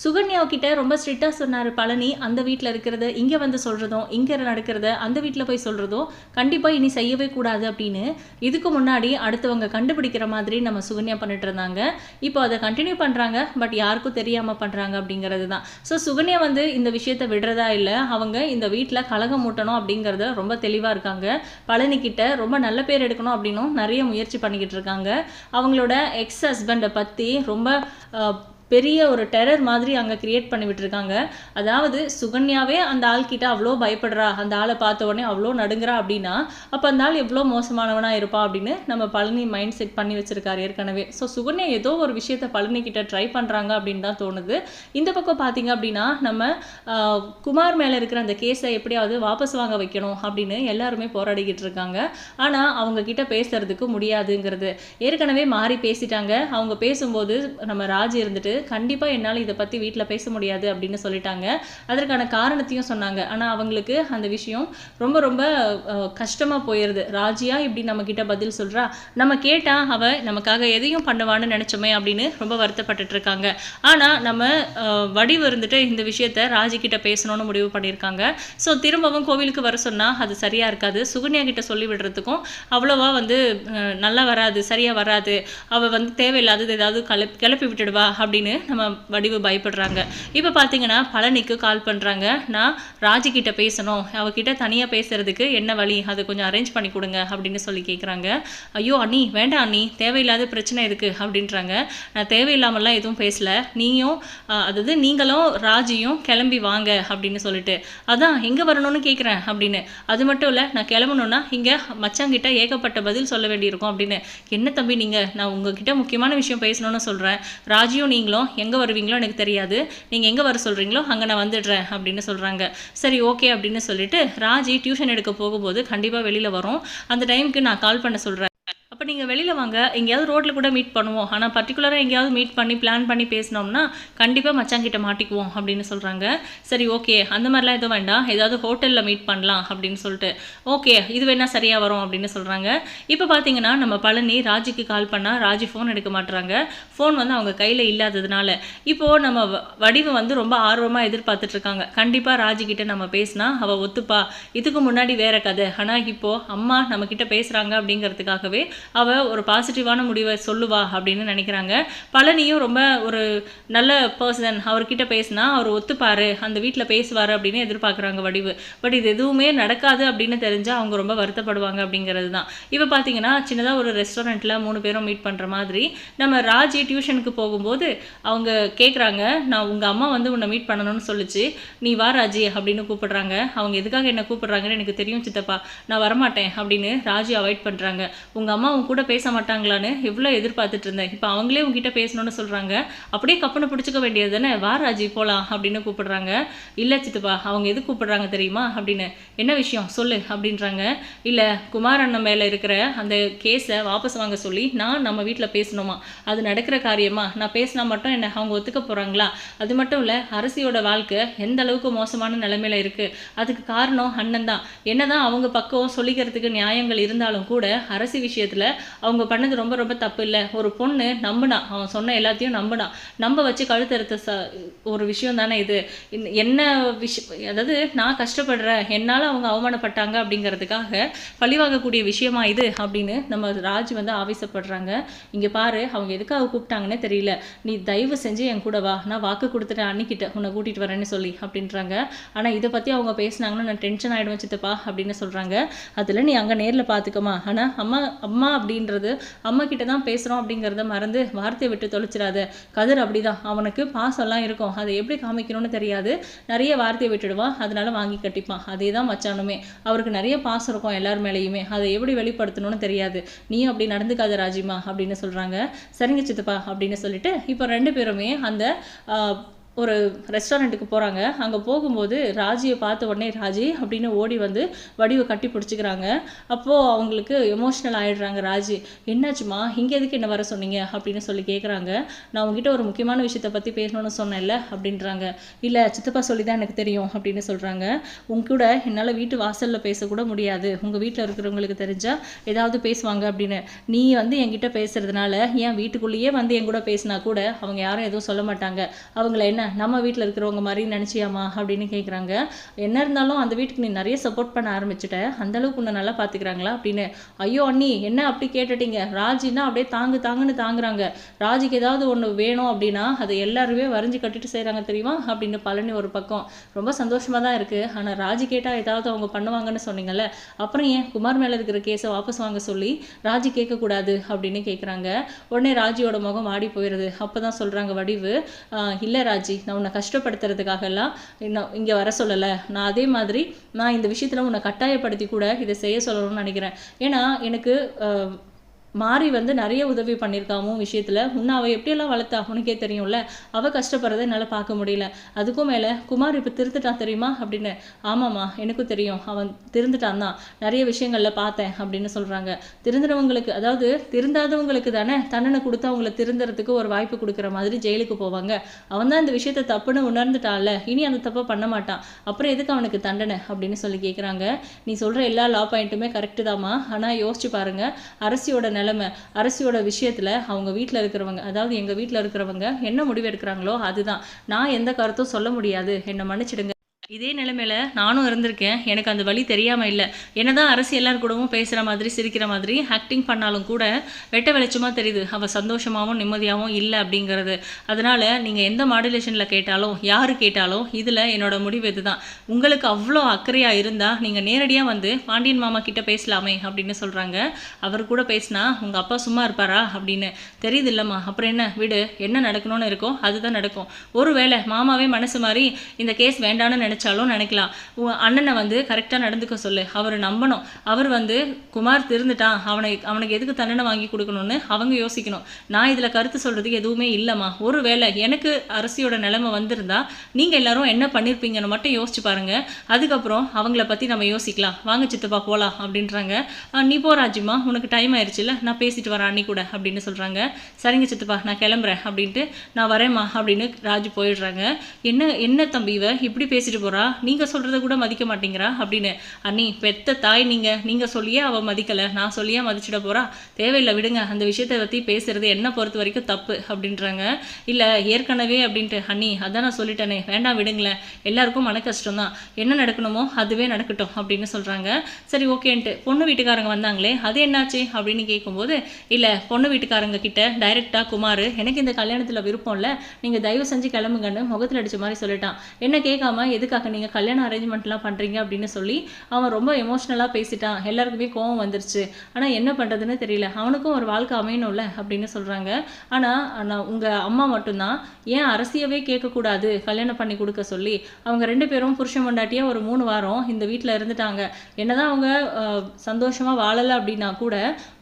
சுகன்யா கிட்ட ரொம்ப ஸ்ட்ரிக்டாக சொன்னார் பழனி அந்த வீட்டில் இருக்கிறத இங்கே வந்து சொல்கிறதும் இங்கே நடக்கிறத அந்த வீட்டில் போய் சொல்கிறதும் கண்டிப்பாக இனி செய்யவே கூடாது அப்படின்னு இதுக்கு முன்னாடி அடுத்தவங்க கண்டுபிடிக்கிற மாதிரி நம்ம சுகன்யா பண்ணிட்டு இருந்தாங்க. இப்போ அதை கண்டினியூ பண்ணுறாங்க பட் யாருக்கும் தெரியாமல் பண்ணுறாங்க அப்படிங்கிறது தான். ஸோ சுகன்யா வந்து இந்த விஷயத்தை விடுறதா இல்லை அவங்க இந்த வீட்டில் கலகம் மூட்டணும் அப்படிங்கிறத ரொம்ப தெளிவாக இருக்காங்க. பழனி கிட்ட ரொம்ப நல்ல பேர் எடுக்கணும் அப்படின்னும் நிறைய முயற்சி பண்ணிக்கிட்டு இருக்காங்க. அவங்களோட எக்ஸ் ஹஸ்பண்டை பற்றி ரொம்ப பெரிய ஒரு டெரர் மாதிரி அங்கே கிரியேட் பண்ணி விட்டுருக்காங்க. அதாவது சுகன்யாவே அந்த ஆள்கிட்ட அவ்வளோ பயப்படுறா. அந்த ஆளை பார்த்த உடனே அவ்வளோ நடுங்குறா அப்படின்னா அப்போ அந்த ஆள் எவ்வளோ மோசமானவனாக இருப்பா அப்படின்னு நம்ம பழனி மைண்ட் செட் பண்ணி வச்சிருக்காரு ஏற்கனவே. ஸோ சுகன்யா ஏதோ ஒரு விஷயத்த பழனி கிட்ட ட்ரை பண்ணுறாங்க அப்படின்னு தான் தோணுது. இந்த பக்கம் பார்த்தீங்க அப்படின்னா நம்ம குமார் மேலே இருக்கிற அந்த கேஸை எப்படியாவது வாபஸ் வாங்க வைக்கணும் அப்படின்னு எல்லாருமே போராடிக்கிட்டு இருக்காங்க. ஆனால் அவங்க கிட்ட பேசுறதுக்கு முடியாதுங்கிறது. ஏற்கனவே மாறி பேசிட்டாங்க. அவங்க பேசும்போது நம்ம ராஜ் இருந்துட்டு கண்டிப்பாக என்னால் இதை பற்றி வீட்டில் பேச முடியாது அப்படின்னு சொல்லிட்டாங்க. அதற்கான காரணத்தையும் சொன்னாங்க. ஆனால் அவங்களுக்கு அந்த விஷயம் ரொம்ப ரொம்ப கஷ்டமாக போயிடுது ராஜியா இப்படி நம்ம பதில் சொல்கிறா நம்ம கேட்டால் அவள் நமக்காக எதையும் பண்ணுவான்னு நினச்சோமே அப்படின்னு ரொம்ப வருத்தப்பட்டுட்டு இருக்காங்க. ஆனால் நம்ம வடிவு இருந்துட்டு இந்த விஷயத்த ராஜி பேசணும்னு முடிவு பண்ணியிருக்காங்க. ஸோ திரும்பவும் கோவிலுக்கு வர சொன்னால் அது சரியாக இருக்காது. சுகன்யா கிட்ட சொல்லி விடுறதுக்கும் அவ்வளோவா வந்து நல்லா வராது சரியாக வராது. அவள் வந்து தேவையில்லாதது ஏதாவது கலப் கிளப்பி விட்டுடுவா அப்படின்னு நம்ம வடிவு பயப்படுறாங்க. இப்போ பார்த்தீங்கன்னா பழனிக்கு கால் பண்ணுறாங்க நான் ராஜி கிட்ட பேசணும். அவகிட்ட தனியாக பேசுறதுக்கு என்ன வழி? அதை கொஞ்சம் அரேஞ்ச் பண்ணி கொடுங்க அப்படின்னு சொல்லி கேட்குறாங்க ஐயோ அண்ணி வேண்டாம் அண்ணி. தேவையில்லாத பிரச்சனை எதுக்கு அப்படின்றாங்க. நான் தேவையில்லாமலாம் எதுவும் பேசல. நீயும் அதாவது நீங்களும் ராஜியும் கிளம்பி வாங்க அப்படின்னு சொல்லிட்டு. அதான் எங்கே வரணும்னு கேட்குறேன் அப்படின்னு. அது மட்டும் இல்லை நான் கிளம்பணும்னா இங்கே மச்சாங்கிட்ட ஏகப்பட்ட பதில் சொல்ல வேண்டியிருக்கும் அப்படின்னு. என்ன தம்பி நீங்கள் நான் உங்ககிட்ட முக்கியமான விஷயம் பேசணும்னு சொல்கிறேன் ராஜியும் நீங்களும் எங்கே வருவீங்களோ? எனக்கு தெரியாது. நீங்கள் எங்கே வர சொல்கிறீங்களோ அங்கே நான் வந்துடுறேன் அப்படின்னு சொல்கிறாங்க சரி ஓகே அப்படின்னு சொல்லிட்டு ராஜி டியூஷன் எடுக்க போகும்போது கண்டிப்பாக வெளியில் வரும். அந்த டைமுக்கு நான் கால் பண்ண சொல்கிறேன் அப்போ நீங்கள் வெளியில் வாங்க. எங்கேயாவது ரோட்டில் கூட மீட் பண்ணுவோம். ஆனால் பர்டிகுலராக எங்கேயாவது மீட் பண்ணி பிளான் பண்ணி பேசினோம்னா கண்டிப்பாக மச்சாங்கிட்ட மாட்டிக்குவோம் அப்படின்னு சொல்கிறாங்க சரி ஓகே அந்த மாதிரிலாம் எதுவும் வேண்டாம். ஏதாவது ஹோட்டலில் மீட் பண்ணலாம் அப்படின்னு சொல்லிட்டு. ஓகே இது வேணால் சரியாக வரும் அப்படின்னு சொல்கிறாங்க இப்போ பார்த்தீங்கன்னா நம்ம பழனி ராஜிக்கு கால் பண்ணால் ராஜி ஃபோன் எடுக்க மாட்டுறாங்க ஃபோன் வந்து அவங்க கையில் இல்லாததுனால. இப்போது நம்ம வ- வடிவு வந்து ரொம்ப ஆர்வமாக எதிர்பார்த்துட்ருக்காங்க கண்டிப்பாக ராஜி நம்ம பேசினா அவள் ஒத்துப்பா. இதுக்கு முன்னாடி வேற கதை. ஆனால் இப்போது அம்மா நம்ம பேசுகிறாங்க அப்படிங்கிறதுக்காகவே அவள் ஒரு பாசிட்டிவான முடிவை சொல்லுவா அப்படின்னு நினைக்கிறாங்க. பழனியும் ரொம்ப ஒரு நல்ல பர்சன் அவர்கிட்ட பேசினா அவர் ஒத்துப்பாரு. அந்த வீட்டில் பேசுவார் அப்படின்னு எதிர்பார்க்குறாங்க வடிவு. பட் இது எதுவுமே நடக்காது அப்படின்னு தெரிஞ்சால் அவங்க ரொம்ப வருத்தப்படுவாங்க அப்படிங்கிறது தான் இப்போ பார்த்தீங்கன்னா சின்னதாக ஒரு ரெஸ்டாரண்ட்டில் மூணு பேரும் மீட் பண்ணுற மாதிரி நம்ம ராஜி டியூஷனுக்கு போகும்போது அவங்க கேட்குறாங்க நான் உங்கள் அம்மா வந்து உன்னை மீட் பண்ணணும்னு சொல்லிச்சு. நீ வா ராஜி அப்படின்னு கூப்பிடுறாங்க. அவங்க எதுக்காக என்ன கூப்பிடுறாங்கன்னு எனக்கு தெரியும் சித்தப்பா. நான் வரமாட்டேன் அப்படின்னு ராஜி அவாய்ட் பண்ணுறாங்க உங்கள் அம்மா உன் கூட பேச மாட்டாங்களான்னு எவ்வளோ எதிர்பார்த்துட்டு இருந்தேன். இப்போ அவங்களே உங்ககிட்ட பேசணும்னு சொல்கிறாங்க அப்படியே கப்பனை பிடிச்சிக்க வேண்டியது தானே? வா ராஜி போகலாம் அப்படின்னு கூப்பிடுறாங்க. இல்லை சித்துப்பா அவங்க எது கூப்பிடுறாங்க தெரியுமா? அப்படின்னு. என்ன விஷயம்? சொல்லு அப்படின்றாங்க. இல்லை குமார் அண்ணன் மேலே இருக்கிற அந்த கேஸை வாபஸ் வாங்க சொல்லி நான் நம்ம வீட்டில் பேசணுமா? அது நடக்கிற காரியமா? நான் பேசினா மட்டும் என்ன அவங்க ஒத்துக்க போகிறாங்களா அது மட்டும் இல்லை அரசியோட வாழ்க்கை எந்த அளவுக்கு மோசமான நிலைமையில் இருக்குது அதுக்கு காரணம் அண்ணன் தான். என்னதான் அவங்க பக்கம் சொல்லிக்கிறதுக்கு நியாயங்கள் இருந்தாலும் கூட அரசி விஷயத்தில் அவங்க பண்ணது ரொம்ப ரொம்ப தப்பு இல்லை. ஒரு பொண்ணு நம்பினா அவன் சொன்ன எல்லாத்தையும் நம்பினா நம்ப வச்சு கழுத்தறுத்த ச ஒரு விஷயம் தானே இது. என்ன விஷயம் அதாவது நான் கஷ்டப்படுறேன் என்னால் அவங்க அவமானப்பட்டாங்க அப்படிங்கிறதுக்காக பழிவாகக்கூடிய விஷயமா இது அப்படின்னு நம்ம ராஜ் வந்து ஆவேசப்படுறாங்க. இங்கே பாரு அவங்க எதுக்காக கூப்பிட்டாங்கன்னே தெரியல. நீ தயவு செஞ்சு என் கூட வா நான் வாக்கு கொடுத்துட்டேன் அன்னிக்கிட்ட உன்னை கூட்டிகிட்டு வரேன்னு சொல்லி அப்படின்றாங்க. ஆனால் இதை பற்றி அவங்க பேசுனாங்கன்னா நான் டென்ஷன் ஆகிடுவேன் சித்தப்பா அப்படின்னு சொல்கிறாங்க அதில் நீ அங்கே நேரில் பார்த்துக்கமா ஆனால் அம்மா அம்மா அப்படின்றது அம்மா கிட்ட தான் பேசுகிறோம் அப்படிங்கிறத மறந்து வார்த்தையை விட்டு தொலைச்சிடாத. கதிர் அப்படிதான். அவனுக்கு பாசம்லாம் இருக்கும். அதை எப்படி காமிக்கணும்னு தெரியாது. நிறைய வார்த்தையை விட்டுடுவான் அதனால வாங்கி கட்டிப்பான். அதே தான் மச்சானுமே. அவருக்கு நிறைய பாசம் இருக்கும் எல்லார் மேலேயுமே. அதை எப்படி வெளிப்படுத்தணும்னு தெரியாது. நீயும் அப்படி நடந்துக்காத ராஜிமா அப்படின்னு சொல்கிறாங்க சரிங்க சித்தப்பா அப்படின்னு சொல்லிட்டு இப்போ ரெண்டு பேருமே அந்த ஆஹ், ஒரு ரெஸ்டாரண்ட்டுக்கு போகிறாங்க அங்கே போகும்போது ராஜியை பார்த்த உடனே ராஜி அப்படின்னு ஓடி வந்து வடிவை கட்டி பிடிச்சிக்கிறாங்க. அப்போது அவங்களுக்கு எமோஷ்னல் ஆகிடுறாங்க ராஜி. என்னாச்சுமா இங்கே எதுக்கு என்ன வர சொன்னீங்க? அப்படின்னு சொல்லி கேட்குறாங்க நான் உங்ககிட்ட ஒரு முக்கியமான விஷயத்தை பற்றி பேசணும்னு சொன்னேன்ல அப்படின்றாங்க. இல்லை சித்தப்பா சொல்லி தான் எனக்கு தெரியும் அப்படின்னு சொல்கிறாங்க உங்க கூட என்னால் வீட்டு வாசலில் பேசக்கூட முடியாது. உங்கள் வீட்டில் இருக்கிறவங்களுக்கு தெரிஞ்சால் ஏதாவது பேசுவாங்க அப்படின்னு. நீ வந்து என்கிட்ட பேசுறதுனால ஏன் வீட்டுக்குள்ளேயே வந்து என் கூட பேசினா கூட அவங்க யாரும் எதுவும் சொல்ல மாட்டாங்க. அவங்கள என்ன நம்ம வீட்டில் இருக்கிறவங்க மாதிரி நினச்சியாமா அப்படின்னு கேட்குறாங்க என்ன இருந்தாலும் அந்த வீட்டுக்கு நீ நிறைய சப்போர்ட் பண்ண ஆரம்பிச்சிட்ட. அந்தளவுக்கு உன்னை நல்லா பார்த்துக்கிறாங்களா அப்படின்னு. ஐயோ அண்ணி என்ன அப்படி கேட்டுட்டீங்க? ராஜின்னா அப்படியே தாங்கு தாங்குன்னு தாங்குறாங்க. ராஜிக்கு ஏதாவது ஒன்று வேணும் அப்படின்னா அதை எல்லாருமே வரைஞ்சி கட்டிட்டு செய்கிறாங்க தெரியுமா அப்படின்னு பழனி ஒரு பக்கம். ரொம்ப சந்தோஷமாக தான் இருக்குது ஆனால் ராஜி கேட்டால் ஏதாவது அவங்க பண்ணுவாங்கன்னு சொன்னீங்கல்ல. அப்புறம் ஏன் குமார் மேலே இருக்கிற கேஸை வாபஸ் வாங்க சொல்லி ராஜி கேட்கக்கூடாது அப்படின்னு கேட்குறாங்க உடனே ராஜியோட முகம் ஆடி போயிடுது அப்போ தான் சொல்கிறாங்க வடிவு இல்லை ராஜி நான் உன்னை கஷ்டப்படுத்துறதுக்காகலாம் இன்னும் இங்கே வர சொல்லலை. நான் அதே மாதிரி நான் இந்த விஷயத்தில் உன்னை கட்டாயப்படுத்தி கூட இதை செய்ய சொல்லணும்னு நினைக்கிறேன். ஏன்னா எனக்கு மாறி வந்து நிறைய உதவி பண்ணியிருக்காமோ விஷயத்தில். உன்னை அவள் எப்படியெல்லாம் வளர்த்தா உனக்கே தெரியும்ல. அவள் கஷ்டப்படுறதை என்னால் பார்க்க முடியல. அதுக்கும் மேலே குமார் இப்போ திருந்துட்டான் தெரியுமா? அப்படின்னு ஆமாம்மா எனக்கும் தெரியும். அவன் திருந்துட்டான் தான். நிறைய விஷயங்களில் பார்த்தேன் அப்படின்னு சொல்கிறாங்க திருந்துறவங்களுக்கு அதாவது திருந்தாதவங்களுக்கு தானே தண்டனை கொடுத்து அவங்கள திருந்துறதுக்கு ஒரு வாய்ப்பு கொடுக்குற மாதிரி ஜெயிலுக்கு போவாங்க. அவன் தான் இந்த விஷயத்தை தப்புன்னு உணர்ந்துட்டான்ல. இனி அந்த தப்பை பண்ண மாட்டான். அப்புறம் எதுக்கு அவனுக்கு தண்டனை? அப்படின்னு சொல்லி கேட்குறாங்க நீ சொல்கிற எல்லா லா பாயிண்ட்டுமே கரெக்டு தாம்மா. ஆனால் யோசிச்சு பாருங்கள் அரசியோட நிலமை அரசியோட விஷயத்தில் அவங்க வீட்டில் இருக்கிறவங்க அதாவது எங்கள் வீட்டில் இருக்கிறவங்க என்ன முடிவு எடுக்கிறாங்களோ அதுதான். நான் எந்த கருத்தும் சொல்ல முடியாது. என்னை மன்னிச்சிடுங்க. இதே நிலைமையில நானும் இருந்திருக்கேன். எனக்கு அந்த வழி தெரியாமல் இல்லை. என்னதான் அரசு எல்லார் கூடவும் பேசுகிற மாதிரி சிரிக்கிற மாதிரி ஆக்டிங் பண்ணாலும் கூட வெட்ட வெளிச்சமாக தெரியுது. அவள் சந்தோஷமாகவும் நிம்மதியாகவும் இல்லை அப்படிங்கிறது. அதனால் நீங்கள் எந்த மாடுலேஷனில் கேட்டாலும் யார் கேட்டாலும் இதில் என்னோட முடிவு இதுதான். உங்களுக்கு அவ்வளோ அக்கறையாக இருந்தால் நீங்கள் நேரடியாக வந்து பாண்டியன் மாமா கிட்டே பேசலாமே அப்படின்னு சொல்கிறாங்க அவர் கூட பேசினா உங்கள் அப்பா சும்மா இருப்பாரா? அப்படின்னு. தெரியுது இல்லைம்மா. அப்புறம் என்ன? விடு. என்ன நடக்கணும்னு இருக்கோ அதுதான் நடக்கும். ஒருவேளை மாமாவே மனசு மாதிரி இந்த கேஸ் வேண்டான்னு நினச்சாலும் நினைக்கலாம். அண்ணனை வந்து கரெக்டாக நடந்துக்க சொல்லு. அவர் நம்பணும். அவர் வந்து குமார் திருந்துட்டான். அவனை அவனுக்கு எதுக்கு தண்டனை வாங்கி கொடுக்கணும்னு அவங்க யோசிக்கணும். நான் இதில் கருத்து சொல்கிறதுக்கு எதுவுமே இல்லைம்மா. ஒரு வேளை எனக்கு அரசியோட நிலைமை வந்திருந்தா நீங்கள் எல்லாரும் என்ன பண்ணியிருப்பீங்கன்னு மட்டும் யோசிச்சு பாருங்கள் அதுக்கப்புறம் அவங்கள பற்றி நம்ம யோசிக்கலாம். வாங்க சித்தப்பா போகலாம் அப்படின்றாங்க. நீ போ ராஜிமா உனக்கு டைம் ஆயிடுச்சுல நான் பேசிட்டு வரேன். அண்ணி கூட அப்படின்னு சொல்கிறாங்க சரிங்க சித்தப்பா நான் கிளம்புறேன் அப்படின்ட்டு நான் வரேம்மா அப்படின்னு ராஜு போயிடுறாங்க. என்ன என்ன தம்பி இவ? இப்படி பேசிட்டு போகிறா நீங்கள் சொல்கிறத கூட மதிக்க மாட்டேங்கிறா அப்படின்னு. அண்ணி பெத்த தாய் நீங்கள் நீங்கள் சொல்லியே அவள் மதிக்கலை. நான் சொல்லியே மதிச்சிட போறா. தேவையில்லை விடுங்க. அந்த விஷயத்தை பற்றி பேசுறது என்ன பொறுத்த வரைக்கும் தப்பு அப்படின்றாங்க. இல்லை ஏற்கனவே அப்படின்ட்டு. அண்ணி அதான் நான் சொல்லிட்டேனே. வேண்டாம் விடுங்களேன். எல்லாருக்கும் மன கஷ்டம் தான் என்ன நடக்கணுமோ அதுவே நடக்கட்டும் அப்படின்னு சொல்கிறாங்க சரி ஓகேன்ட்டு. பொண்ணு வீட்டுக்காரங்க வந்தாங்களே அது என்னாச்சு அப்படின்னு கேட்கும்போது இல்லை பொண்ணு வீட்டுக்காரங்க கிட்ட டைரெக்டாக குமார் எனக்கு இந்த கல்யாணத்தில் விருப்பம் இல்லை. நீங்கள் தயவு செஞ்சு கிளம்புங்கன்னு முகத்தில் அடிச்ச மாதிரி சொல்லிட்டான். என்ன கேட்காம எதுக்கு எதுக்காக நீங்கள் கல்யாணம் அரேஞ்ச்மெண்ட்லாம் பண்ணுறீங்க அப்படின்னு சொல்லி அவன் ரொம்ப எமோஷ்னலாக பேசிட்டான். எல்லாருக்குமே கோவம் வந்துருச்சு. ஆனால் என்ன பண்ணுறதுன்னு தெரியல. அவனுக்கும் ஒரு வாழ்க்கை அமையணும்ல அப்படின்னு சொல்கிறாங்க ஆனால் ஆனால் உங்கள் அம்மா மட்டும்தான். ஏன் அரசியவே கேட்கக்கூடாது? கல்யாணம் பண்ணி கொடுக்க சொல்லி. அவங்க ரெண்டு பேரும் புருஷன் மண்டாட்டியாக ஒரு மூணு வாரம் இந்த வீட்டில் இருந்துட்டாங்க. என்னதான் அவங்க சந்தோஷமாக வாழலை அப்படின்னா கூட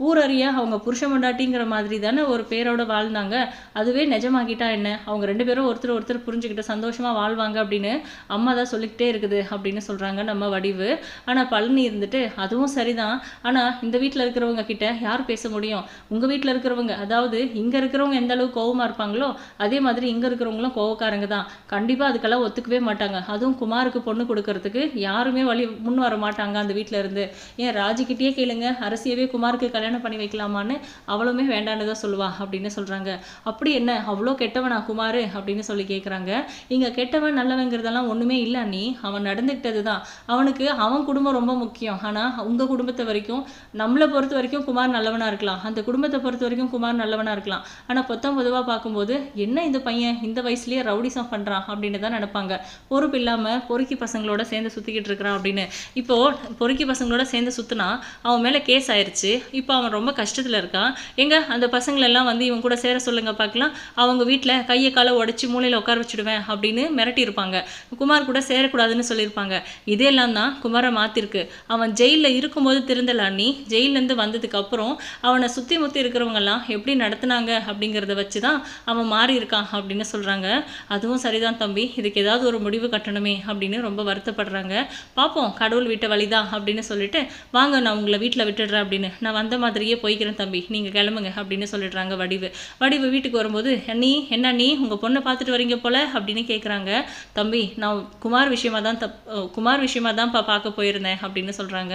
ஊரறிய அவங்க புருஷன் மண்டாட்டிங்கிற மாதிரி தானே ஒரு பேரோட வாழ்ந்தாங்க. அதுவே நிஜமாகிட்டா என்ன? அவங்க ரெண்டு பேரும் ஒருத்தர் ஒருத்தர் புரிஞ்சுக்கிட்டு சந்தோஷமாக வாழ்வாங்க அப்படின்னு அம்மா தான் சொல்லிக்கிட்டே இருக்குது அப்படின்னு சொல்றாங்க நம்ம வடிவு. ஆனா பழனி இருந்துட்டு அதுவும் சரிதான். ஆனா இந்த வீட்டில் இருக்கிறவங்க கிட்ட யார் பேச முடியும்? உங்க வீட்டில் இருக்கிறவங்க அதாவது இங்க இருக்கிறவங்க எந்த அளவுக்கு கோவமா இருப்பாங்களோ அதே மாதிரி இங்க இருக்கிறவங்களும் கோவக்காரங்க தான். கண்டிப்பா அதுக்கெல்லாம் ஒத்துக்கவே மாட்டாங்க. அதுவும் குமாருக்கு பொண்ணு கொடுக்கறதுக்கு யாருமே வழி முன் வர மாட்டாங்க அந்த வீட்டில் இருந்து. ஏன் ராஜிக்கிட்டே கேளுங்க அரசியவே குமாருக்கு கல்யாணம் பண்ணி வைக்கலாமான்னு அவளுமே வேண்டான்னு தான் சொல்லுவா அப்படின்னு சொல்றாங்க. அப்படி என்ன அவ்வளோ கெட்டவனா குமார் அப்படின்னு சொல்லி கேட்குறாங்க இங்க கெட்டவன் நல்லவங்கிறதெல்லாம் ஒண்ணுமே இல்லை. நீ அவன் நடந்துக்கிட்டது தான் அவனுக்கு அவன் குடும்பம் ரொம்ப முக்கியம். ஆனா உங்க குடும்பத்தை வரைக்கும் நம்மளை பொறுத்த வரைக்கும் குமார் நல்லவனா இருக்கலாம். அந்த குடும்பத்தை பொறுத்த வரைக்கும் குமார் நல்லவனா இருக்கலாம். ஆனா பொத்தம் பொதுவா பார்க்கும்போது என்ன இந்த பையன் இந்த வயசுலயே ரவுடிசம் பண்றான் அப்படின்னு தான் நினைப்பாங்க. பொறுப்பு இல்லாம பொறுக்கி பசங்களோட சேர்ந்து சுத்திக்கிட்டு இருக்கிறான் அப்படின்னு. இப்போ பொறுக்கி பசங்களோட சேர்ந்து சுத்தினா அவன் மேல கேஸ் ஆயிருச்சு. இப்போ அவன் ரொம்ப கஷ்டத்துல இருக்கான். எங்க அந்த பசங்களெல்லாம் வந்து இவன் கூட சேர சொல்லுங்க பார்க்கலாம். அவங்க வீட்டில் கையை காலை உடைச்சு மூலையில உட்கார வச்சுடுவேன் அப்படின்னு மிரட்டி இருப்பாங்க. குமார் கூட சேரக்கூடாதுன்னு சொல்லியிருப்பாங்க. இதெல்லாம் தான் குமாரை மாற்றிருக்கு அவன் ஜெயிலில் இருக்கும்போது திருந்தல அண்ணி ஜெயிலேருந்து வந்ததுக்கப்புறம் அவனை சுற்றி முற்றி இருக்கிறவங்கெல்லாம் எப்படி நடத்துனாங்க அப்படிங்கிறத வச்சு தான் அவன் மாறி இருக்கான் அப்படின்னு சொல்கிறாங்க அதுவும் சரிதான் தம்பி. இதுக்கு ஏதாவது ஒரு முடிவு கட்டணுமே அப்படின்னு ரொம்ப வருத்தப்படுறாங்க. பார்ப்போம் கடவுள் வீட்டை வழிதான் அப்படின்னு சொல்லிட்டு வாங்க நான் உங்களை வீட்டில் விட்டுடுறேன் அப்படின்னு. நான் வந்த மாதிரியே போய்க்கிறேன் தம்பி. நீங்கள் கிளம்புங்க அப்படின்னு சொல்லிடுறாங்க வடிவு. வடிவு வீட்டுக்கு வரும்போது நீ என்ன நீ உங்கள் பொண்ணை பார்த்துட்டு வரீங்க போல அப்படின்னு கேட்குறாங்க தம்பி நான் குமார் விஷயமா தான் தப் குமார் விஷயமா தான்ப்பா பார்க்க போயிருந்தேன் அப்படின்னு சொல்கிறாங்க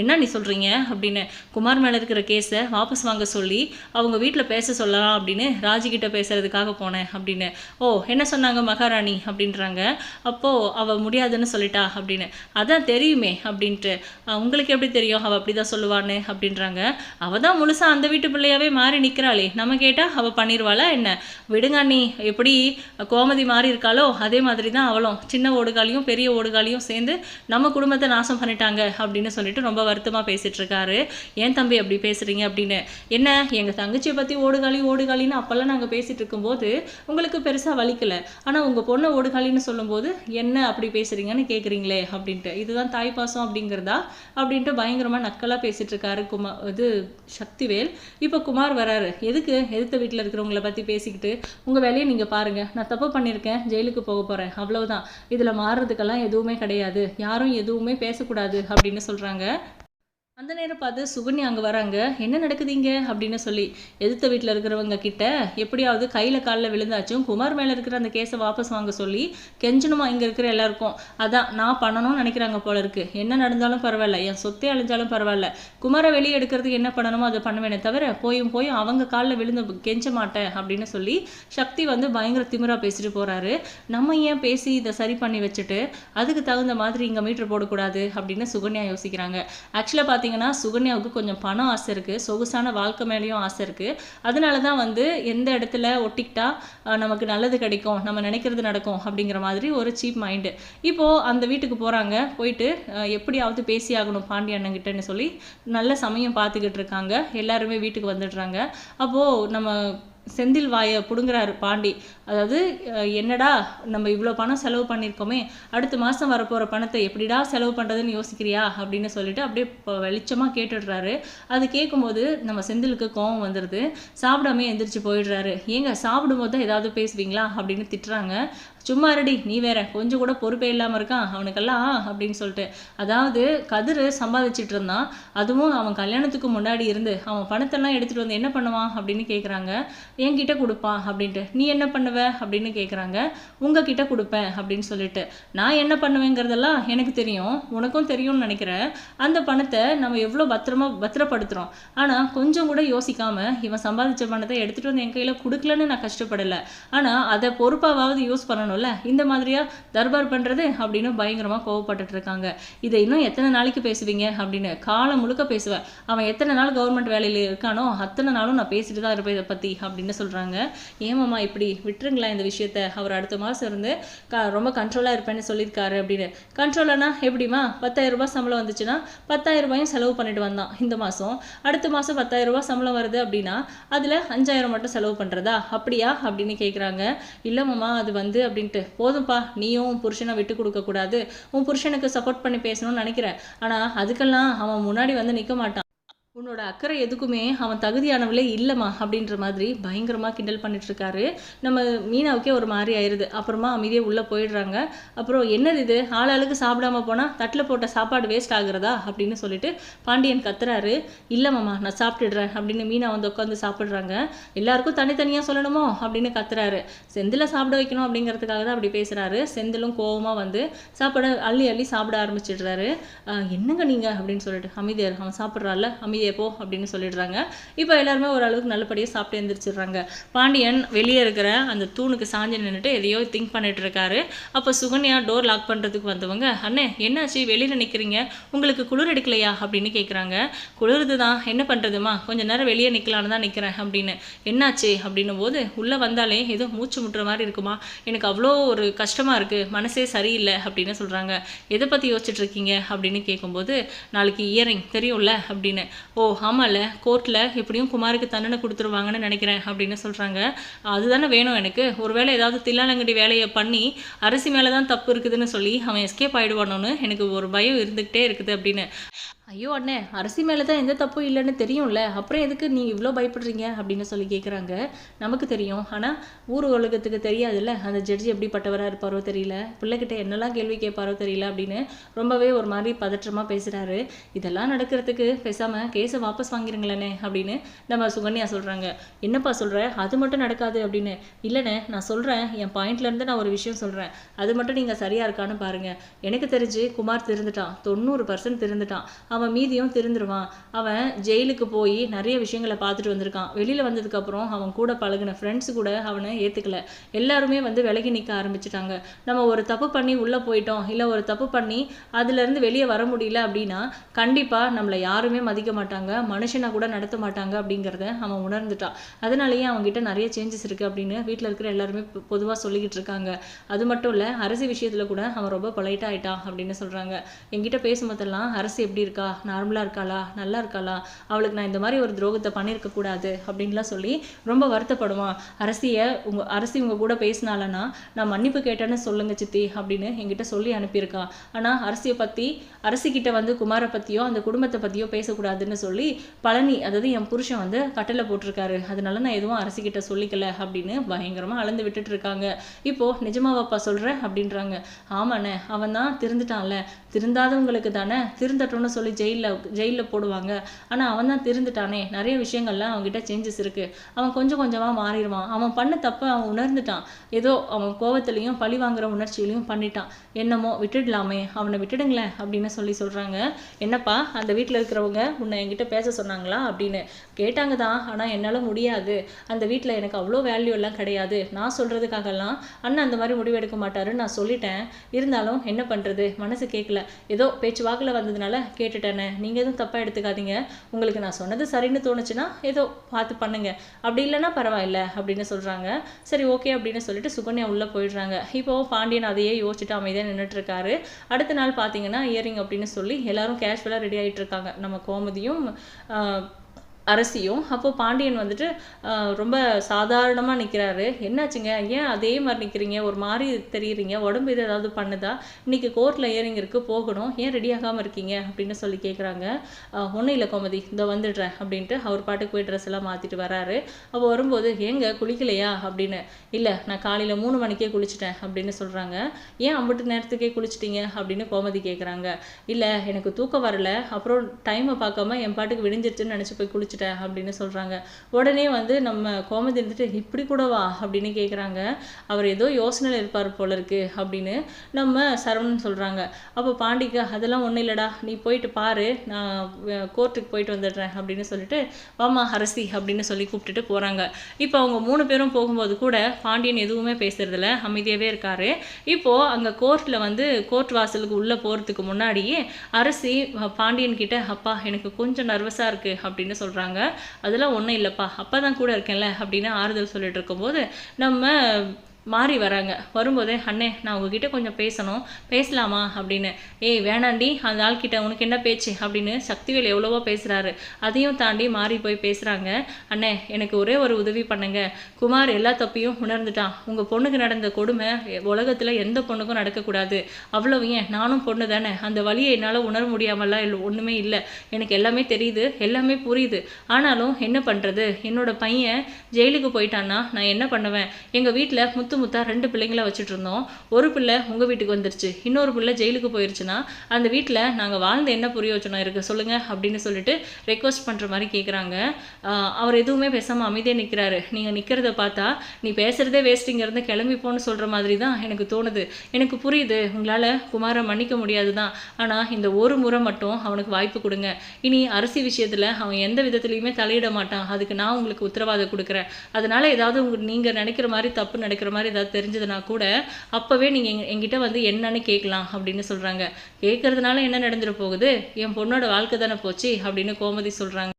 என்ன நீ சொல்கிறீங்க அப்படின்னு குமார் மேலே இருக்கிற கேஸை வாபஸ் வாங்க சொல்லி அவங்க வீட்டில் பேச சொல்லலாம் அப்படின்னு ராஜிக்கிட்ட பேசுறதுக்காக போனேன் அப்படின்னு. ஓ என்ன சொன்னாங்க மகாராணி? அப்படின்றாங்க. அப்போது அவள் முடியாதுன்னு சொல்லிட்டா அப்படின்னு. அதான் தெரியுமே அப்படின்ட்டு. உங்களுக்கு எப்படி தெரியும்? அவள் அப்படி தான் சொல்லுவான்னு அப்படின்றாங்க. அவள் தான் முழுசாக அந்த வீட்டு பிள்ளையாவே மாறி நிற்கிறாளே நம்ம கேட்டால் அவள் பண்ணிடுவாளா என்ன? விடுங்க அண்ணி. எப்படி கோமதி மாறி இருக்காளோ அதே மாதிரி தான் அவளும். சின்ன ஓடுகாலியும் பெரிய ஓடுகாலியும் சேர்ந்து நம்ம குடும்பத்தை நாசம் பண்ணிட்டாங்க அப்படின்னு சொல்லிட்டு ரொம்ப வருத்தமாக பேசிட்டு இருக்காரு ஏன் தம்பி அப்படி பேசுறீங்க? அப்படின்னு. என்ன எங்கள் தங்கச்சியை பற்றி ஓடுகாலி ஓடுகாலின்னு அப்போல்லாம் நாங்கள் பேசிட்டு இருக்கும்போது உங்களுக்கு பெருசாக வலிக்கல. ஆனால் உங்கள் பொண்ணை ஓடுகாலின்னு சொல்லும்போது என்ன அப்படி பேசுறீங்கன்னு கேட்குறீங்களே அப்படின்ட்டு. இதுதான் தாய்ப்பாசம் அப்படிங்கிறதா? அப்படின்ட்டு பயங்கரமாக நக்கலாக பேசிட்டு இருக்காரு குமார் இது சக்திவேல். இப்போ குமார் வராரு. எதுக்கு? எதிர்த்த வீட்டில் இருக்கிறவங்கள பற்றி பேசிக்கிட்டு உங்கள் வேலையை நீங்கள் பாருங்கள் நான் தப்பு பண்ணியிருக்கேன். ஜெயிலுக்கு போக போகிறேன் அவ்வளவுதான். இதில் மா மாறுறதுக்கெல்லாம் எதுவுமே கிடையாது. யாரும் எதுவுமே பேசக்கூடாது அப்படின்னு சொல்கிறாங்க அந்த நேரம் பார்த்து சுகன்யா அங்கே வராங்க. என்ன நடக்குதுங்க? அப்படின்னு சொல்லி எதிர்த்த வீட்டில் இருக்கிறவங்க கிட்ட எப்படியாவது கையில் காலில் விழுந்தாச்சும் குமார் மேலே இருக்கிற அந்த கேஸை வாபஸ் வாங்க சொல்லி கெஞ்சணுமா இங்கே இருக்கிற எல்லாருக்கும்? அதான் நான் பண்ணணும்னு நினைக்கிறாங்க போல இருக்கு. என்ன நடந்தாலும் பரவாயில்ல. என் சொத்தே அழிஞ்சாலும் பரவாயில்ல. குமாரை வெளியே எடுக்கிறதுக்கு என்ன பண்ணணுமோ அதை பண்ணுவேனே தவிர போயும் போயும் அவங்க காலில் விழுந்து கெஞ்ச மாட்டேன் அப்படின்னு சொல்லி சக்தி வந்து பயங்கர திமிராக பேசிட்டு போகிறாரு நம்ம ஏன் பேசி இதை சரி பண்ணி வச்சுட்டு அதுக்கு தகுந்த மாதிரி இங்கே மீட்டர் போடக்கூடாது அப்படின்னு சுகன்யா யோசிக்கிறாங்க. ஆக்சுவலாக பார்த்தீங்கன்னா சுகன்யாவுக்கு கொஞ்சம் பணம் ஆசை இருக்குது சொகுசான வாழ்க்கை மேலேயும் ஆசை இருக்குது அதனால தான் வந்து எந்த இடத்துல ஒட்டிக்கிட்டா நமக்கு நல்லது கிடைக்கும் நம்ம நினைக்கிறது நடக்கும் அப்படிங்கிற மாதிரி ஒரு சீப் மைண்டு. இப்போது அந்த வீட்டுக்கு போகிறாங்க போயிட்டு எப்படியாவது பேசி ஆகணும் பாண்டி அண்ணங்கிட்டன்னு சொல்லி நல்ல சமயம் பார்த்துக்கிட்டு இருக்காங்க. எல்லாருமே வீட்டுக்கு வந்துடுறாங்க. அப்போது நம்ம செந்தில் வாயை பிடுங்குறாரு பாண்டி. அதாவது என்னடா நம்ம இவ்வளோ பணம் செலவு பண்ணியிருக்கோமே அடுத்த மாதம் வரப்போகிற பணத்தை எப்படிடா செலவு பண்ணுறதுன்னு யோசிக்கிறியா அப்படின்னு சொல்லிட்டு அப்படியே இப்போ வெளிச்சமாக கேட்டுடுறாரு. அது கேட்கும்போது நம்ம செந்திலுக்கு கோவம் வந்துடுது சாப்பிடாம எந்திரிச்சு போயிடுறாரு. ஏங்க சாப்பிடும்போது தான் ஏதாவது பேசுவீங்களா அப்படின்னு திட்டுறாங்க. சும்மா இருடி நீ வேற கொஞ்சம் கூட பொறுப்பே இல்லாமல் இருக்கான் அவனுக்கெல்லாம் அப்படின்னு சொல்லிட்டு. அதாவது கதிர் சம்பாதிச்சிட்டு இருந்தான். அதுவும் அவன் கல்யாணத்துக்கு முன்னாடி இருந்து அவன் பணத்தெல்லாம் எடுத்துகிட்டு வந்து என்ன பண்ணுவான் அப்படின்னு கேட்குறாங்க என்கிட்ட கொடுப்பான் அப்படின்ட்டு. நீ என்ன பண்ணுவ? அப்படின்னு கேட்குறாங்க உங்ககிட்ட கொடுப்பேன் அப்படின்னு சொல்லிட்டு. நான் என்ன பண்ணுவேங்கிறதெல்லாம் எனக்கு தெரியும். உனக்கும் தெரியும்னு நினைக்கிறேன். அந்த பணத்தை நம்ம எவ்வளோ பத்திரமா பத்திரப்படுத்துகிறோம் ஆனால் கொஞ்சம் கூட யோசிக்காமல் இவன் சம்பாதிச்ச பணத்தை எடுத்துகிட்டு வந்து என் கையில் கொடுக்கலன்னு நான் கஷ்டப்படலை. ஆனால் அதை பொறுப்பாவது யூஸ் பண்ணணும். பண்ணுறோம்ல இந்த மாதிரியா தர்பார் பண்ணுறது அப்படின்னு பயங்கரமாக கோவப்பட்டுட்டு இருக்காங்க இதை இன்னும் எத்தனை நாளைக்கு பேசுவீங்க அப்படின்னு காலம் முழுக்க பேசுவேன் அவன் எத்தனை நாள் கவர்மெண்ட் வேலையில் இருக்கானோ அத்தனை நாளும் நான் பேசிட்டு தான் இருப்பேன் இதை பற்றி அப்படின்னு சொல்கிறாங்க ஏமாம்மா இப்படி? விட்டுருங்களேன் இந்த விஷயத்த. அவர் அடுத்த மாதம் இருந்து க ரொம்ப கண்ட்ரோலாக இருப்பேன்னு சொல்லியிருக்காரு அப்படின்னு. கண்ட்ரோலனா எப்படிமா பத்தாயிரம் ரூபாய் சம்பளம் வந்துச்சுன்னா பத்தாயிரம் ரூபாயும் செலவு பண்ணிட்டு வந்தான் இந்த மாதம் அடுத்த மாதம் பத்தாயிரம் ரூபாய் சம்பளம் வருது அப்படின்னா அதில் அஞ்சாயிரம் மட்டும் செலவு பண்ணுறதா அப்படியா? அப்படின்னு கேட்குறாங்க இல்லைம்மா அது வந்து அப்படின்ட்டு. போதும்ப்பா நீயும் உன் புருஷனை விட்டு கொடுக்கக்கூடாது. உன் புருஷனுக்கு சப்போர்ட் பண்ணி பேசணும்னு நினைக்கிறேன். ஆனால் அதுக்கெல்லாம் அவன் முன்னாடி வந்து நிற்க மாட்டான். உன்னோட அக்கறை எதுக்குமே அவன் தகுதியானவளே இல்லைம்மா அப்படின்ற மாதிரி பயங்கரமாக கிண்டல் பண்ணிட்டுருக்காரு. நம்ம மீனாவுக்கே ஒரு மாதிரி ஆயிடுது அப்புறமா அமைதியாக உள்ளே போயிடுறாங்க. அப்புறம் என்னது இது? ஆளாளுக்கு சாப்பிடாம போனால் தட்டில் போட்ட சாப்பாடு வேஸ்ட் ஆகுறதா? அப்படின்னு சொல்லிட்டு பாண்டியன் கத்துறாரு. இல்லைம்மாம்மா நான் சாப்பிட்டுடுறேன் அப்படின்னு மீனா வந்து உட்காந்து சாப்பிட்றாங்க. எல்லாருக்கும் தனித்தனியாக சொல்லணுமோ? அப்படின்னு கத்துறாரு. செந்தில் சாப்பிட வைக்கணும் அப்படிங்கிறதுக்காக தான் அப்படி பேசுகிறாரு செந்திலும் கோவமாக வந்து சாப்பாடு அள்ளி அள்ளி சாப்பிட ஆரம்பிச்சிடுறாரு. என்னங்க நீங்கள் அப்படின்னு சொல்லிட்டு அமைதியார் அவன் சாப்பிட்றான்ல அமைதியாக போ அப்படின்னு சொல்லிடுறாங்க. இப்போ எல்லாருமே ஓரளவுக்கு நல்லபடியாக சாப்பிட்டு எழுந்திரிச்சிடுறாங்க பாண்டியன் வெளியே இருக்கிற அந்த தூணுக்கு சாஞ்சு நின்றுட்டு எதையோ திங்க் பண்ணிட்டு இருக்காரு. அப்போ சுகன்யா டோர் லாக் பண்ணுறதுக்கு வந்தவங்க அண்ணே என்னாச்சு? வெளியில் நிற்கிறீங்க உங்களுக்கு குளிர் எடுக்கலையா? அப்படின்னு கேட்குறாங்க குளிருது தான். என்ன பண்ணுறதுமா கொஞ்ச நேரம் வெளியே நிற்கலான்னு தான் நிற்கிறேன் அப்படின்னு. என்னாச்சு? அப்படின்னும் போது உள்ளே வந்தாலே ஏதோ மூச்சு முட்டுற மாதிரி இருக்குமா? எனக்கு அவ்வளோ ஒரு கஷ்டமாக இருக்குது மனசே சரியில்லை அப்படின்னு சொல்கிறாங்க எதை பற்றி யோசிச்சுட்ருக்கீங்க அப்படின்னு கேட்கும்போது நாளைக்கு இயரிங் தெரியும்ல அப்படின்னு. ஓ ஆமாம்ல கோர்ட்டில் எப்படியும் குமாருக்கு தண்டனை கொடுத்துருவாங்கன்னு நினைக்கிறேன் அப்படின்னு சொல்கிறாங்க அதுதானே வேணும் எனக்கு. ஒருவேளை ஏதாவது தில்லாலங்கடி வேலையை பண்ணி அரசி மேலே தான் தப்பு இருக்குதுன்னு சொல்லி அவன் எஸ்கேப் ஆகிடுவானோன்னு எனக்கு ஒரு பயம் இருந்துக்கிட்டே இருக்குது அப்படின்னு. ஐயோ அண்ணே அரசி மேலே தான் எந்த தப்பும் இல்லைன்னு தெரியும்ல. அப்புறம் எதுக்கு நீங்கள் இவ்வளோ பயப்படுறீங்க அப்படின்னு சொல்லி கேட்குறாங்க நமக்கு தெரியும். ஆனால் ஊர் உலகத்துக்கு தெரியாதுல்ல. அந்த ஜட்ஜி எப்படிப்பட்டவராக இருப்பாரோ தெரியல. பிள்ளைகிட்ட என்னெல்லாம் கேள்வி கேட்பாரோ தெரியல அப்படின்னு ரொம்பவே ஒரு மாதிரி பதற்றமாக பேசுகிறாரு இதெல்லாம் நடக்கிறதுக்கு பேசாமல் கேஸை வாபஸ் வாங்கிருங்களேனே அப்படின்னு நம்ம சுகன்யா சொல்கிறாங்க என்னப்பா சொல்கிற அது மட்டும் நடக்காது அப்படின்னு. இல்லைண்ணே நான் சொல்கிறேன் என் பாயிண்ட்லேருந்து நான் ஒரு விஷயம் சொல்கிறேன் அது மட்டும் நீங்கள் சரியாக இருக்கான்னு பாருங்கள் எனக்கு தெரிஞ்சு குமார் திருந்துட்டான். தொண்ணூறு பர்சன்ட் திருந்துட்டான். அவன் மீதியும் திருந்துருவான். அவன் ஜெயிலுக்கு போய் நிறைய விஷயங்களை பார்த்துட்டு வந்திருக்கான். வெளியில் வந்ததுக்கப்புறம் அவன் கூட பழகின ஃப்ரெண்ட்ஸ் கூட அவனை ஏற்றுக்கல எல்லாருமே வந்து விலகி நிற்க ஆரம்பிச்சிட்டாங்க. நம்ம ஒரு தப்பு பண்ணி உள்ளே போயிட்டோம். இல்லை ஒரு தப்பு பண்ணி அதுலேருந்து வெளியே வர முடியல அப்படின்னா கண்டிப்பாக நம்மளை யாருமே மதிக்க மாட்டாங்க. மனுஷனை கூட நடத்த மாட்டாங்க அப்படிங்கிறத அவன் உணர்ந்துட்டான். அதனாலேயே அவங்ககிட்ட நிறைய சேஞ்சஸ் இருக்குது அப்படின்னு வீட்டில் இருக்கிற எல்லாருமே பொதுவாக சொல்லிக்கிட்டு இருக்காங்க. அது மட்டும் இல்லை அரசு விஷயத்தில் கூட அவன் ரொம்ப பொலைட்டாக ஆயிட்டான் அப்படின்னு சொல்கிறாங்க என்கிட்ட பேசும்போதெல்லாம் அரசு எப்படி இருக்கா? நார்மலாக இருக்காளா? நல்லா இருக்காளா? அவளுக்கு நான் இந்த மாதிரி ஒரு துரோகத்தை பண்ணியிருக்க கூடாது அப்படின்லாம் சொல்லி ரொம்ப வருத்தப்படுவான். அரசியை உங்கள் அரசி உங்கள் கூட பேசினாலன்னா நான் மன்னிப்பு கேட்டேன்னு சொல்லுங்க சித்தி அப்படின்னு என்கிட்ட சொல்லி அனுப்பியிருக்கான் ஆனால் அரசியை பற்றி அரசிக்கிட்ட வந்து குமாரை பற்றியோ அந்த குடும்பத்தை பற்றியோ பேசக்கூடாதுன்னு சொல்லி பழனி அதாவது என் புருஷன் வந்து கட்டளை போட்டிருக்காரு. அதனால நான் எதுவும் அரசிக்கிட்ட சொல்லிக்கல அப்படின்னு பயங்கரமாக அளந்து விட்டுட்டு இருக்காங்க. இப்போது நிஜமாவாப்பா சொல்கிறேன் அப்படின்றாங்க. ஆமாண்ணே அவன் தான் திருந்துட்டான்ல. திருந்தாதவங்களுக்கு தானே திருந்தட்டும்னு சொல்லி ஜெயிலில் ஜெயிலில் போடுவாங்க. ஆனால் அவன் தான் திருந்துட்டானே. நிறைய விஷயங்கள்லாம் அவன்கிட்ட சேஞ்சஸ் இருக்குது அவன் கொஞ்சம் கொஞ்சமாக மாறிடுவான். அவன் பண்ண தப்பை அவன் உணர்ந்துட்டான். ஏதோ அவன் கோவத்துலேயும் பழி வாங்குற உணர்ச்சியிலையும் பண்ணிட்டான். என்னமோ விட்டுடலாமே அவனை விட்டுடுங்களேன் அப்படின்னு சொல்லி சொல்கிறாங்க என்னப்பா அந்த வீட்டில் இருக்கிறவங்க உன்னை என்கிட்ட பேச சொன்னாங்களா அப்படின்னு. கேட்டாங்க தான் ஆனால் என்னால் முடியாது. அந்த வீட்டில் எனக்கு அவ்வளோ வேல்யூ எல்லாம் கிடையாது. நான் சொல்கிறதுக்காகலாம் அண்ணன் அந்த மாதிரி முடிவெடுக்க மாட்டாருன்னு நான் சொல்லிட்டேன். இருந்தாலும் என்ன பண்ணுறது மனசு கேட்கல ஏதோ பேச்சு வாக்கில் வந்ததுனால கேட்டுட்டேன். நீங்கள் எதுவும் தப்பாக எடுத்துக்காதீங்க. உங்களுக்கு நான் சொன்னது சரின்னு தோணுச்சுன்னா ஏதோ பார்த்து பண்ணுங்கள் அப்படி இல்லைன்னா பரவாயில்ல அப்படின்னு சொல்கிறாங்க சரி ஓகே அப்படின்னு சொல்லிட்டு சுகன்யா உள்ளே போயிடுறாங்க. இப்போ பாண்டியன் அதையே யோசிச்சுட்டு அமைதியாக நின்றுட்டுருக்காரு அடுத்த நாள் பார்த்தீங்கன்னா இயரிங் அப்படின்னு சொல்லி எல்லாரும் கேஷுவலாக ரெடி ஆகிட்டு இருக்காங்க. நம்ம கோமதியும் அரசியும் அப்போ பாண்டியன் வந்துட்டு ரொம்ப சாதாரணமாக நிற்கிறாரு என்னாச்சுங்க? ஏன் அதே மாதிரி நிற்கிறீங்க ஒரு மாதிரி தெரியுறீங்க? உடம்பு இது ஏதாவது பண்ணுதா? இன்னைக்கு கோர்ட்டில் ஏறிங்க போகணும். ஏன் ரெடி ஆகாமல் இருக்கீங்க? அப்படின்னு சொல்லி கேட்குறாங்க ஒன்றும் இல்லை கோமதி. இந்த வந்துடுறேன் அப்படின்ட்டு அவர் பாட்டுக்கு போய் ட்ரெஸ் எல்லாம் மாற்றிட்டு வராரு. அப்போ வரும்போது ஏங்க குளிக்கலையா? அப்படின்னு இல்லை நான் காலையில் மூணு மணிக்கே குளிச்சிட்டேன் அப்படின்னு சொல்கிறாங்க ஏன் அம்பிட்டு நேரத்துக்கே குளிச்சிட்டீங்க? அப்படின்னு கோமதி கேட்குறாங்க இல்லை எனக்கு தூக்கம் வரல. அப்புறம் டைமை பார்க்காம என் பாட்டுக்கு விடிஞ்சிருச்சுன்னு நினச்சி போய் முடிச்சிட்டேன் அப்படின்னு சொல்கிறாங்க உடனே வந்து நம்ம கோமதி இருந்துட்டு இப்படி கூடவா அப்படின்னு கேட்குறாங்க அவர் ஏதோ யோசனையில் இருப்பார் போல இருக்கு அப்படின்னு நம்ம சரவணன் சொல்கிறாங்க அப்போ பாண்டிக்கு அதெல்லாம் ஒன்றும் இல்லைடா நீ போயிட்டு பாரு நான் கோர்ட்டுக்கு போயிட்டு வந்துடுறேன் அப்படின்னு சொல்லிட்டு வாமா அரசி அப்படின்னு சொல்லி கூப்பிட்டுட்டு போகிறாங்க இப்போ அவங்க மூணு பேரும் போகும்போது கூட பாண்டியன் எதுவுமே பேசுறதில்ல அமைதியாகவே இருக்காரு. இப்போது அங்கே கோர்ட்டில் வந்து கோர்ட் வாசலுக்கு உள்ளே போகிறதுக்கு முன்னாடியே அரசி பாண்டியன் கிட்ட அப்பா எனக்கு கொஞ்சம் நர்வஸாக இருக்குது அப்படின்னு சொல்கிறாங்க அதெல்லாம் ஒன்றும் இல்லைப்பா. அப்பா தான் கூட இருக்கேன்ல அப்படின்னு ஆறுதல் சொல்லிட்டு இருக்கும்போது நம்ம மாறி வராங்க. வரும்போதே அண்ணே நான் உங்ககிட்ட கொஞ்சம் பேசணும். பேசலாமா? அப்படின்னு. ஏய் வேணாண்டி அந்த ஆள்கிட்ட உனக்கு என்ன பேச்சு? அப்படின்னு சக்திவேல் எவ்வளவோ பேசுகிறாரு அதையும் தாண்டி மாறி போய் பேசுகிறாங்க அண்ணே எனக்கு ஒரே ஒரு உதவி பண்ணுங்க. குமார் எல்லா தப்பையும் உணர்ந்துட்டான். உங்கள் பொண்ணுக்கு நடந்த கொடுமை உலகத்தில் எந்த பொண்ணுக்கும் நடக்கக்கூடாது. அவ்வளவு ஏன்? நானும் பொண்ணு தானே. அந்த வழியை என்னால் உணர முடியாமலாம் இல்லை ஒன்றுமே இல்லை. எனக்கு எல்லாமே தெரியுது எல்லாமே புரியுது. ஆனாலும் என்ன பண்ணுறது என்னோட பையன் ஜெயிலுக்கு போயிட்டான்னா நான் என்ன பண்ணுவேன்? எங்கள் வீட்டில் முத்து முத்தா ரெண்டு பிள்ளைங்கள வச்சுட்டு இருந்தோம் ஒரு பிள்ளை உங்கள் வீட்டுக்கு வந்துருச்சு. இன்னொரு பிள்ளை ஜெயிலுக்கு போயிருச்சுன்னா அந்த வீட்டில் நாங்கள் வாழ்ந்த என்ன புரியோச்சனம் இருக்குது சொல்லுங்கள் அப்படின்னு சொல்லிட்டு ரெக்வஸ்ட் பண்ணுற மாதிரி கேட்குறாங்க அவர் எதுவுமே பேசாமல் அமைதியாக நிற்கிறாரு நீங்கள் நிற்கிறத பார்த்தா நீ பேசுகிறதே வேஸ்ட்டுங்கிறது கிளம்பி போன்னு சொல்கிற மாதிரி தான் எனக்கு தோணுது. எனக்கு புரியுது உங்களால் குமாரை மன்னிக்க முடியாது தான் ஆனால் இந்த ஒரு முறை மட்டும் அவனுக்கு வாய்ப்பு கொடுங்க. இனி அரிசி விஷயத்தில் அவன் எந்த விதத்துலையுமே தலையிட மாட்டான். அதுக்கு நான் உங்களுக்கு உத்தரவாதம் கொடுக்குறேன். அதனால ஏதாவது உங்களுக்கு நீங்கள் நினைக்கிற மாதிரி தப்பு நடக்கிற மாதிரி ஏதாவது தெரிஞ்சதுன்னா கூட அப்போவே நீங்கள் எங் எங்கிட்ட வந்து என்னன்னு கேட்கலாம் அப்படின்னு சொல்கிறாங்க கேட்குறதுனால என்ன நடந்துட போகுது? என் பொண்ணோட வாழ்க்கை தானே போச்சு அப்படின்னு கோமதி சொல்கிறாங்க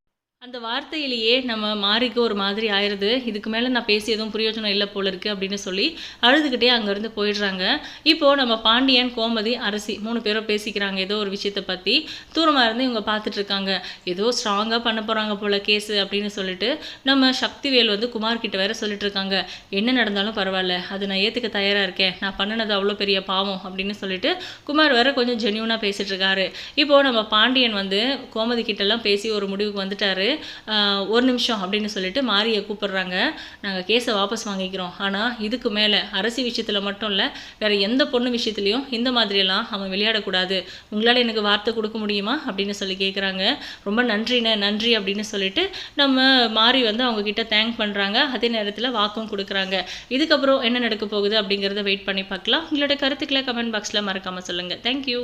அந்த வார்த்தையிலேயே நம்ம மாறிக்கு ஒரு மாதிரி ஆயிடுது. இதுக்கு மேலே நான் பேசி எதுவும் பிரயோஜனம் இல்லை போல இருக்குது அப்படின்னு சொல்லி அழுதுகிட்டே அங்கேருந்து போயிடுறாங்க. இப்போது நம்ம பாண்டியன் கோமதி அரசி மூணு பேரும் பேசிக்கிறாங்க. ஏதோ ஒரு விஷயத்தை பற்றி தூரமாக இருந்து இவங்க பார்த்துட்ருக்காங்க ஏதோ ஸ்ட்ராங்காக பண்ண போகிறாங்க போல் கேஸு அப்படின்னு சொல்லிட்டு நம்ம சக்திவேல் வந்து குமார்கிட்ட வேற சொல்லிட்டு இருக்காங்க. என்ன நடந்தாலும் பரவாயில்ல. அது நான் ஏற்றுக்க தயாராக இருக்கேன். நான் பண்ணினது அவ்வளோ பெரிய பாவம் அப்படின்னு சொல்லிட்டு குமார் வேற கொஞ்சம் ஜென்யூனாக பேசிகிட்ருக்காரு இப்போது நம்ம பாண்டியன் வந்து கோமதி கிட்டலாம் பேசி ஒரு முடிவுக்கு வந்துட்டாரு. ஒரு நிமிஷம் அப்படின்னு சொல்லிட்டு மாரியை கூப்பிடுறாங்க. நாங்கள் கேஸை வாபஸ் வாங்கிக்கிறோம். ஆனால் இதுக்கு மேலே அரசி விஷயத்தில் மட்டும் இல்லை வேற எந்த பொண்ணு விஷயத்துலையும் இந்த மாதிரியெல்லாம் அவன் விளையாடக்கூடாது. உங்களால் எனக்கு வார்த்தை கொடுக்க முடியுமா? அப்படின்னு சொல்லி கேட்குறாங்க ரொம்ப நன்றிண்ணே நன்றி அப்படின்னு சொல்லிட்டு நம்ம மாறி வந்து அவங்க கிட்ட தேங்க் பண்ணுறாங்க அதே நேரத்தில் வாக்கும் கொடுக்குறாங்க. இதுக்கப்புறம் என்ன நடக்க போகுது அப்படிங்கிறத வெயிட் பண்ணி பார்க்கலாம். உங்களோட கருத்துக்களை கமெண்ட் பாக்ஸில் மறக்காமல் சொல்லுங்கள் தேங்க்யூ